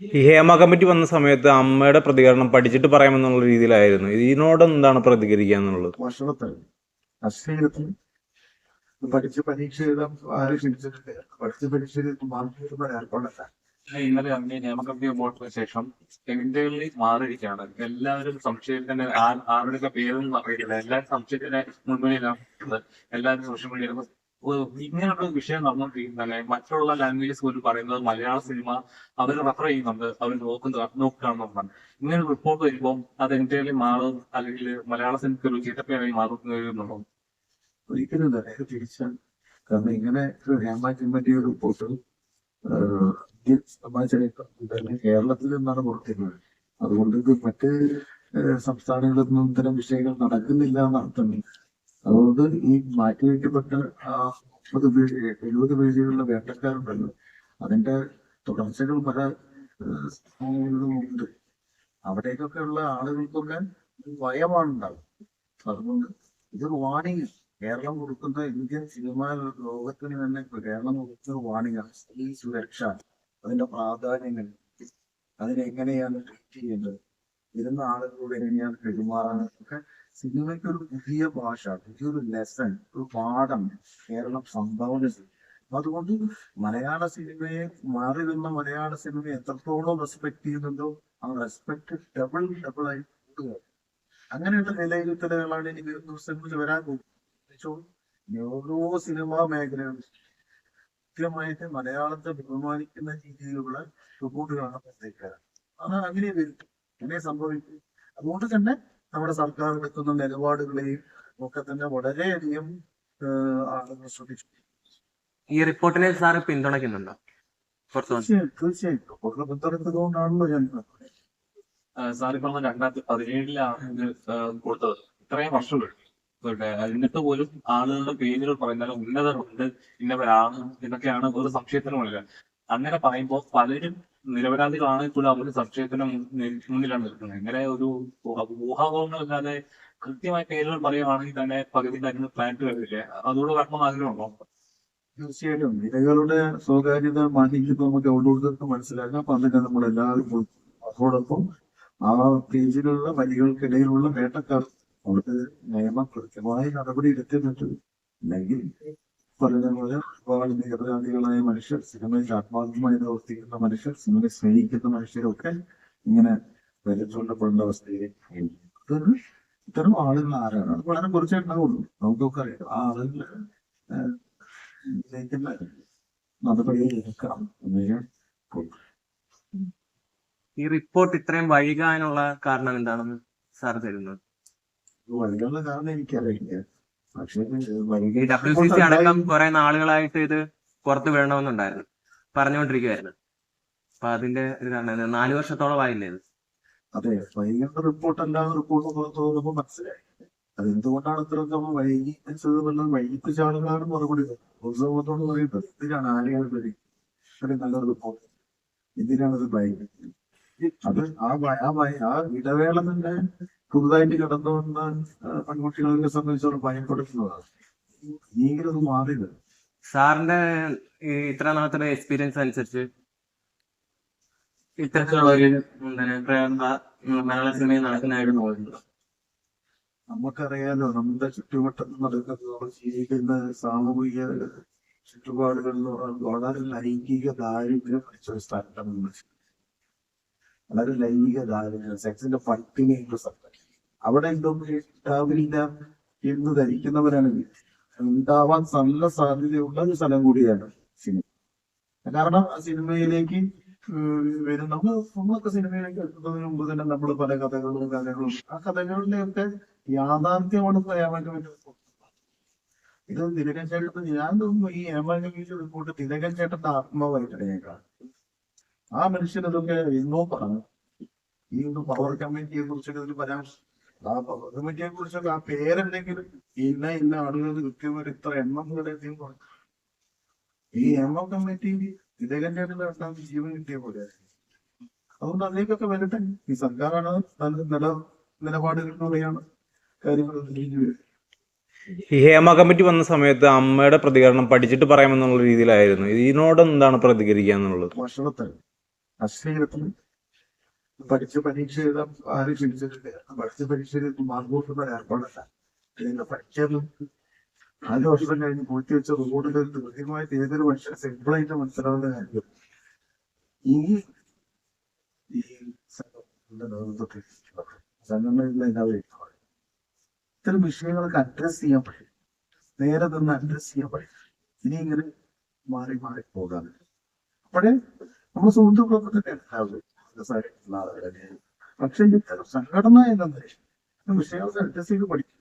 ഈ ഹേമ കമ്മിറ്റി വന്ന സമയത്ത് അമ്മയുടെ പ്രതികരണം പഠിച്ചിട്ട് പറയാമെന്നുള്ള രീതിയിലായിരുന്നു. ഇതിനോട് എന്താണ് പ്രതികരിക്കുക എന്നുള്ളത്? ഭക്ഷണത്തിൽ അശ്ലീലത്തിൽ പഠിച്ച് പരീക്ഷ എഴുതാൻ ആരും ക്ഷണിച്ചിട്ടില്ല പഠിച്ച് പരീക്ഷ ഏർപ്പാടല്ല ഇന്നലെ അമ്മയെ നിയമകമ്പി പോയ ശേഷം ഇന്ത്യയിൽ മാറിയിരിക്കുകയാണ്. എല്ലാവരും സംശയത്തിന്റെ ആ- ആരുടെയൊക്കെ പേരൊന്നും അറിയില്ല എല്ലാവരും സംശയത്തിന്റെ മുൻപിലാണ് എല്ലാവരും സോഷ്യൽ മീഡിയയിൽ ഇങ്ങനെയുള്ള വിഷയം നടന്നുകൊണ്ടിരിക്കുന്നത് മറ്റുള്ള ലാംഗ്വേജസ് പോലും പറയുന്നത് മലയാള സിനിമ അവർ റെഫർ ചെയ്യുന്നുണ്ട്. അവർ നോക്കുന്ന നോക്കുകയാണെന്നുള്ളതാണ് ഇങ്ങനെ റിപ്പോർട്ട് വരുമ്പോൾ അത് ഇന്ത്യയിൽ മാറും. അല്ലെങ്കിൽ മലയാള സിനിമയ്ക്ക് ഒരു ചീത്തപ്പേരായി മാറുന്നുണ്ടോ ഒരിക്കലും നേരെ തിരിച്ചാണ് കാരണം ഇങ്ങനെ ഒരു ഹേമ ഒരു റിപ്പോർട്ട് സമാചരിത്രം കേരളത്തിൽ നിന്നാണ് പുറത്തിരുന്നത് അതുകൊണ്ട് ഇത് മറ്റ് സംസ്ഥാനങ്ങളിൽ നിന്നും ഇത്തരം വിഷയങ്ങൾ നടക്കുന്നില്ല എന്നർത്ഥം അതുകൊണ്ട് ഈ മാറ്റി വയ്ക്കപ്പെട്ട ആ മുപ്പത് പേജ് എഴുപത് പേജുകളിലെ വേട്ടക്കാരുണ്ടല്ലോ. അതിന്റെ തുടർച്ചകൾ പല ഉണ്ട്. അവിടേക്കൊക്കെ ഉള്ള ആളുകൾക്കൊക്കെ ഭയമാണ് ഉണ്ടാവും അതുകൊണ്ട് ഇതൊരു വാണിംഗ്. കേരളം കൊടുക്കുന്ന ഇന്ത്യൻ സിനിമ ലോകത്തിന് തന്നെ കേരളം കൊടുക്കുന്ന വാണിംഗ് സ്ത്രീ സുരക്ഷ അതിന്റെ പ്രാധാന്യങ്ങൾ അതിനെങ്ങനെയാണ് ട്രീറ്റ് ചെയ്യേണ്ടത്? വരുന്ന ആളുകളോട് എങ്ങനെയാണ് പെരുമാറുന്നത് ഒക്കെ സിനിമയ്ക്ക് ഒരു പുതിയ ഭാഷ പുതിയൊരു ലെസൺ ഒരു പാഠം കേരളം സംഭാവന ചെയ്യും അതുകൊണ്ട് മലയാള സിനിമയെ മാറി വന്ന മലയാള സിനിമയെ എത്രത്തോളം റെസ്പെക്ട് ചെയ്യുന്നുണ്ടോ ആ റെസ്പെക്ട് ഡബിൾ ഡബിൾ ആയി കൂടുക അങ്ങനെയുള്ള വിലയിരുത്തലുകളാണ് ഇനി വരും ദിവസങ്ങളിൽ വരാൻ പോകുന്നത് ഓരോ സിനിമാ മേഖലകളും കൃത്യമായിട്ട് മലയാളത്തെ ബഹുമാനിക്കുന്ന രീതിയിലുള്ള റിപ്പോർട്ടുകളാണ് അത് അങ്ങനെ വരും അങ്ങനെ സംഭവിക്കും. അതുകൊണ്ട് തന്നെ നമ്മുടെ സർക്കാർ എടുക്കുന്ന നിലപാടുകളെയും ഒക്കെ തന്നെ വളരെയധികം ആളുകൾ ശ്രദ്ധിച്ചു. ഈ റിപ്പോർട്ടിനെ സാറ് പിന്തുണയ്ക്കുന്നുണ്ടോ? തീർച്ചയായും പിന്തുണച്ചതുകൊണ്ടാണല്ലോ ഞാൻ സാറി പറഞ്ഞ രണ്ടായിരത്തി പതിനേഴിലാണ് കൊടുത്തത്. ഇത്രയും വർഷം. എന്നിട്ട് പോലും ആളുകളുടെ പേരുകൾ പറയുന്നത് ഉന്നതരുണ്ട് ഇന്നവരാണ് എന്നൊക്കെയാണ് ഒരു സംശയത്തിനുമില്ല അങ്ങനെ പറയുമ്പോൾ പലരും നിരപരാധികളാണെങ്കിൽ പോലും അവർ സംശയത്തിന് മുന്നിലാണ് നിൽക്കുന്നത്. ഇങ്ങനെ ഒരു ഊഹാപോഹങ്ങളില്ലാതെ കൃത്യമായ പേരുകൾ പറയുകയാണെങ്കിൽ തന്നെ പകുതി കാര്യങ്ങൾ പ്ലാന്റ് വരില്ലേ അതോട് കാരണം ആഗ്രഹമുണ്ടോ? തീർച്ചയായിട്ടും. ഇരകളുടെ സ്വകാര്യത മാനിക്കുന്നത് നമുക്ക് എവിടെ മനസ്സിലാക്കാം. അപ്പൊ അതിനെ നമ്മൾ എല്ലാവരും അതോടൊപ്പം ആ പേജിലുള്ള വരികൾക്കിടയിലുള്ള വേട്ടക്കാർ അവർക്ക് നിയമം കൃത്യമായ നടപടി എടുത്തിട്ടുണ്ട് അല്ലെങ്കിൽ പറഞ്ഞ പോലെ ഒരുപാട് നിരപരാധികളായ മനുഷ്യർ സിനിമയിൽ ആത്മാർത്ഥമായി പ്രവർത്തിക്കുന്ന മനുഷ്യർ സിനിമയെ സ്നേഹിക്കുന്ന മനുഷ്യരൊക്കെ ഇങ്ങനെ വിലച്ചുകൊണ്ടപ്പെടുന്ന അവസ്ഥയിലേക്ക് ഇതൊരു ഇത്തരം ആളുകൾ ആരാണ്? അത് വളരെ കുറച്ചേ ഉണ്ടാവുള്ളൂ നമുക്കൊക്കെ അറിയാം. ആ ആളുകൾ ഇതിലേക്കുള്ള നടപടികൾ എടുക്കാം എന്ന് ഈ റിപ്പോർട്ട് ഇത്രയും വൈകാനുള്ള കാരണം എന്താണെന്ന് സാർ തരുന്നത്? വൈകാനുള്ള കാരണം എനിക്കറിയില്ല. ഈ വൈകി ഡബ്ല്യു സി സി അടക്കം കുറെ നാളുകളായിട്ട് ഇത് പുറത്ത് വിടണമെന്നുണ്ടായിരുന്നു പറഞ്ഞുകൊണ്ടിരിക്കുവായിരുന്നു. അപ്പൊ അതിന്റെ ഇതാണ് ഇത് നാല് വർഷത്തോളമായില്ലേ ഇത്? അതെ വൈകിയുടെ റിപ്പോർട്ട് അല്ലാതെ റിപ്പോർട്ട് പുറത്തു വന്നപ്പോൾ മനസ്സിലായി. അതെന്തുകൊണ്ടാണ് ഇത്രയൊക്കെ വൈകിച്ചത് വൈകിപ്പിച്ച ആളുകളാണ് മറുപടി ഉത്സവത്തോട് പറയുന്നത് ഇതിനാണ് ആരെയാണ് എന്തിനാണ് ഇത് വൈകി അത് ആ ആ ഇടവേള തന്നെ പുതുതായിട്ട് കടന്നു വന്ന പെൺകുട്ടികളെ സംബന്ധിച്ചോളം ഭയപ്പെടുത്തുന്നതാണ്. അത് മാറിയത്. സാറിന്റെ ഇത്ര നാളത്തെ എക്സ്പീരിയൻസ് അനുസരിച്ച്? ഇത്തരത്തിലുള്ള ഒരു എന്താണ് പ്രേരണ മലയാള സിനിമയിൽ നടക്കുന്നതായിട്ട് തോന്നുന്നുണ്ടോ നമുക്കറിയാലോ നമ്മുടെ ചുറ്റുവട്ടത്ത് നടക്കുന്ന നമ്മൾ ജീവിക്കുന്ന സാമൂഹിക ചുറ്റുപാടുകളിൽ വളരെ ലൈംഗിക ദാരിദ്ര്യം പിടിച്ച ഒരു സ്ഥലത്താണ് വളരെ ലൈംഗിക ദാരിദ്ര്യം സെക്സിന്റെ പട്ടിണി സ്ഥലം അവിടെ ഉണ്ടാവില്ല എന്ന് ധരിക്കുന്നവരാണ്. ഉണ്ടാവാൻ നല്ല സാധ്യതയുള്ള ഒരു സ്ഥലം കൂടിയാണ് സിനിമ. കാരണം ആ സിനിമയിലേക്ക് വരുന്ന നമ്മളൊക്കെ സിനിമയിലേക്ക് എത്തുന്നതിന് മുമ്പ് തന്നെ നമ്മൾ പല കഥകളും കാര്യങ്ങളും ആ കഥകളിലെയൊക്കെ യാഥാർത്ഥ്യമാണ് പറ്റും ഇത് തിലകൻ ചേട്ടൻ ഞാൻ തോന്നുന്നു ഈ ഏമാൻഗീസ് റിപ്പോർട്ട് തിലകൻ ചേട്ടന്റെ ആത്മാവായിട്ടാണ് ഞാൻ കാണുന്നത്. ആ മനുഷ്യൻ ഇതൊക്കെ പറഞ്ഞു ഈ ഒരു പവർ കമ്മിറ്റിയെ കുറിച്ചൊക്കെ ഇതിൽ പരാമർശം ആ പവർ കമ്മിറ്റിയെ കുറിച്ചൊക്കെ ആ പേരെന്തെങ്കിലും ഇന്ന ഇന്ന ആളുകൾ കൃത്യമായിട്ട് ഇത്ര എണ്ണം കൂടെ ഈ എം എം കമ്മിറ്റി ഇതേകന്റെ നടത്താൻ ജീവൻ കിട്ടിയ പോലെ. അതുകൊണ്ട് അതിലേക്കൊക്കെ വരട്ടെ. ഈ സർക്കാരാണ് നല്ല നില നിലപാടുകളിലൂടെയാണ് കാര്യങ്ങൾ ഹേമ കമ്മിറ്റി വന്ന സമയത്ത് അമ്മയുടെ പ്രതികരണം പഠിച്ചിട്ട് പറയാമെന്നുള്ള രീതിയിലായിരുന്നു. ഇതിനോട് എന്താണ് പ്രതികരിക്കുക എന്നുള്ളത് ഭക്ഷണത്തിൽ അശ്ലീലത്തിൽ പഠിച്ച പരീക്ഷ എഴുതാൻ ആരും ചിന്തിച്ചിട്ടില്ല. പഠിച്ച പരീക്ഷ മാർക്ക് കൂട്ടുന്ന ഏർപ്പാടല്ല. അല്ലെങ്കിൽ പഠിക്കാനും നാല് വർഷം കഴിഞ്ഞ് പൂഴ്ത്തി വെച്ച റോഡിൽ കൃത്യമായിട്ട് ഏതൊരു മനുഷ്യൻ സിമ്പിളായിട്ട് മനസ്സിലാവുന്ന കാര്യം. ഈ ഇത്തരം വിഷയങ്ങൾക്ക് അഡ്രസ് ചെയ്യാൻ പറ്റും. നേരെ തന്നെ അഡ്രസ് ചെയ്യാൻ പറ്റും. ഇനി ഇങ്ങനെ മാറി മാറി പോകാൻ. അപ്പോഴേ നമ്മൾ സുഹൃത്തുക്കളൊക്കെ തന്നെ ഉണ്ടാവും സംസാരിക്കുന്ന ആളുകളെ. പക്ഷെ സംഘടന എന്നത് വിഷയങ്ങൾ അഡ്ജസ്റ്റ് ചെയ്ത് പഠിക്കും.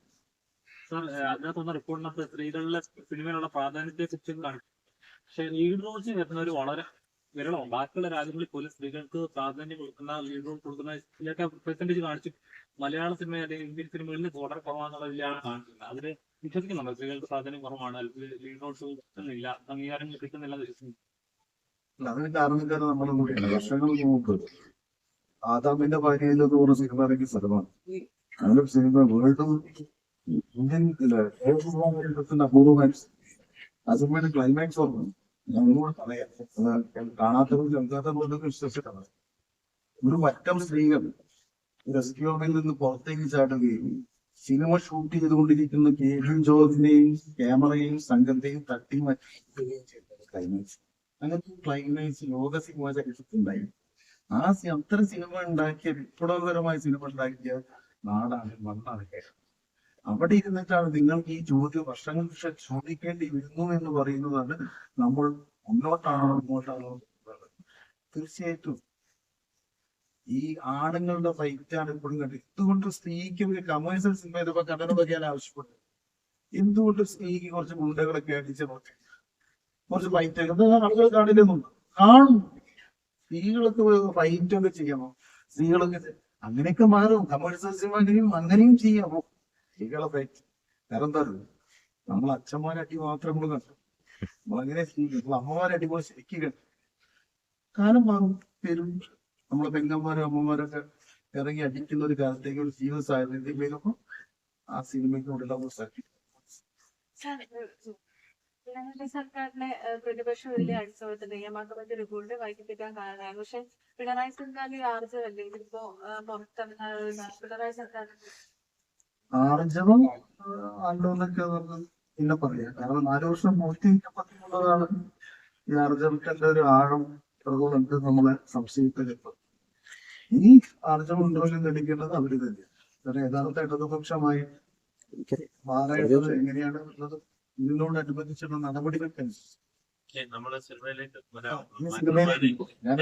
സാർ അതിനകത്ത് വന്ന റിപ്പോർട്ടിനകത്ത് സ്ത്രീകളിലെ സിനിമയിലുള്ള വളരെ രാജ്യങ്ങളിൽ സ്ത്രീകൾക്ക് പ്രാധാന്യം കൊടുക്കുന്ന ലീഡ് റോൾ കൊടുക്കുന്ന കാണിച്ചു മലയാള സിനിമ ഇന്ത്യൻ സിനിമകളിൽ വളരെ കാണിക്കുന്നത് അതിന് വിശ്വസിക്കുന്നുണ്ട്? സ്ത്രീകൾക്ക് പ്രാധാന്യം കുറവാണ് ലീഡ് റോൾസ് കിട്ടുന്നില്ല അംഗീകാരം കിട്ടുന്നില്ല അതിന് കാരണം നമ്മളെ കൂടിയാണ് വർഷങ്ങൾക്ക് മുമ്പ് ആദാമിന്റെ എന്ന് പറഞ്ഞ സിനിമ ഇറങ്ങിയ സ്ഥലമാണ്. അങ്ങനെ ഒരു സിനിമ വേൾഡ് ഇന്ത്യൻ അപൂർവമായി ആ സിനിമയുടെ ക്ലൈമാക്സ് ഓർമ്മ ഞങ്ങളോട് പറയാം. കാണാത്തവരും കേൾക്കാത്തവരും വിശ്വസിച്ചിട്ടാണ്. ഒരു മറ്റം സ്ത്രീകൾ റെസ്ക്യൂമിൽ നിന്ന് പുറത്തേക്ക് ചാടുകയും സിനിമ ഷൂട്ട് ചെയ്തുകൊണ്ടിരിക്കുന്ന കെ ജോർജിനെയും ക്യാമറയും സംഘത്തെയും തട്ടി മാറ്റുകയും ചെയ്തു ക്ലൈമാക്സ് അങ്ങനത്തെ ക്ലൈമാക്സ് ലോക സിനിമ ചരിത്രത്തിലുണ്ടായി. ആ അത്തരം സിനിമ ഉണ്ടാക്കിയ വിപ്ലവകരമായ സിനിമ ഉണ്ടാക്കിയ നാടാണ് മണ്ണാണ് കേരളം. അവിടെ ഇരുന്നിട്ടാണ് നിങ്ങൾക്ക് ഈ ചോദ്യം വർഷങ്ങൾ ചോദിക്കേണ്ടി വരുന്നു എന്ന് പറയുന്നതാണ് നമ്മൾ മുന്നോട്ടാണോ ഇങ്ങോട്ടാണോ. തീർച്ചയായിട്ടും ഈ ആണുങ്ങളുടെ ഫൈറ്റാണ് ഇപ്പോഴും കണ്ടത്. എന്തുകൊണ്ട് സ്ത്രീക്ക് ഒരു കമേഴ്സ്യൽ സിനിമ ഇതിപ്പോ കടന പറയാൻ ആവശ്യപ്പെട്ടു? എന്തുകൊണ്ട് സ്ത്രീക്ക് കുറച്ച് ഗുണ്ടകളൊക്കെ അടിച്ച് നോക്കി കുറച്ച് ഫൈറ്റ് ഒക്കെ. ആളുകൾ കാണില്ലെന്നുണ്ട് കാണും. സ്ത്രീകളൊക്കെ ഫൈറ്റ് ഒക്കെ ചെയ്യണോ. സ്ത്രീകളൊക്കെ അങ്ങനെയൊക്കെ മാറും. കമേഴ്സ്യൽ അങ്ങനെയും ചെയ്യാമോ സ്ത്രീകളെ ഫൈറ്റ് വേറെ എന്താ? നമ്മൾ അച്ഛന്മാരെ അടി മാത്രം നമ്മൾ കണ്ടു. നമ്മളങ്ങനെ നമ്മൾ അമ്മമാരെ പോലെ ശരിക്കും കണ്ടു. കാലം മാറും. പേരും നമ്മളെ പെങ്ങന്മാരും അമ്മമാരൊക്കെ ഇറങ്ങി അടിക്കുന്ന ഒരു കാലത്തേക്ക് ഒരു ജീവിത വരുമ്പോൾ ആ സിനിമയ്ക്കോടുള്ള നമ്മൾ സാധിക്കും സർക്കാരിനെ ഏഹ്, പ്രതിപക്ഷം വലിയ അടിച്ചോട്ടത്തിൽ നിയമമാക്കപ്പെട്ട കൂടുതൽ വൈകിപ്പിക്കാൻ കാരണമായി. പക്ഷെ പിണറായി സർക്കാരിന്റെ ആർജവല്ലേ ഇതിപ്പോ പുറത്തിറങ്ങാൻ പിണറായി സർക്കാർ ആർജവം പിന്നെ പറയാം. കാരണം നാല് വർഷം പൂർത്തീകരിക്കപ്പെട്ടുള്ളതാണ് ഈ ആർജവത്തിന്റെ ഒരു ആഴം അതുകൊണ്ട് നമ്മളെ സംശയിക്കരുത് ഇനി ആർജവം ഉണ്ടോ എന്ന് അവർ തന്നെയാണ്. കാരണം യഥാർത്ഥ ഇടതുപക്ഷമായി മാറേണ്ടത് എങ്ങനെയാണ് എന്നുള്ളത് ഇതിനോടനുബന്ധിച്ചുള്ള നടപടികൾക്കനുസരിച്ച് നമ്മുടെ സിനിമയിലേക്ക് ഞാൻ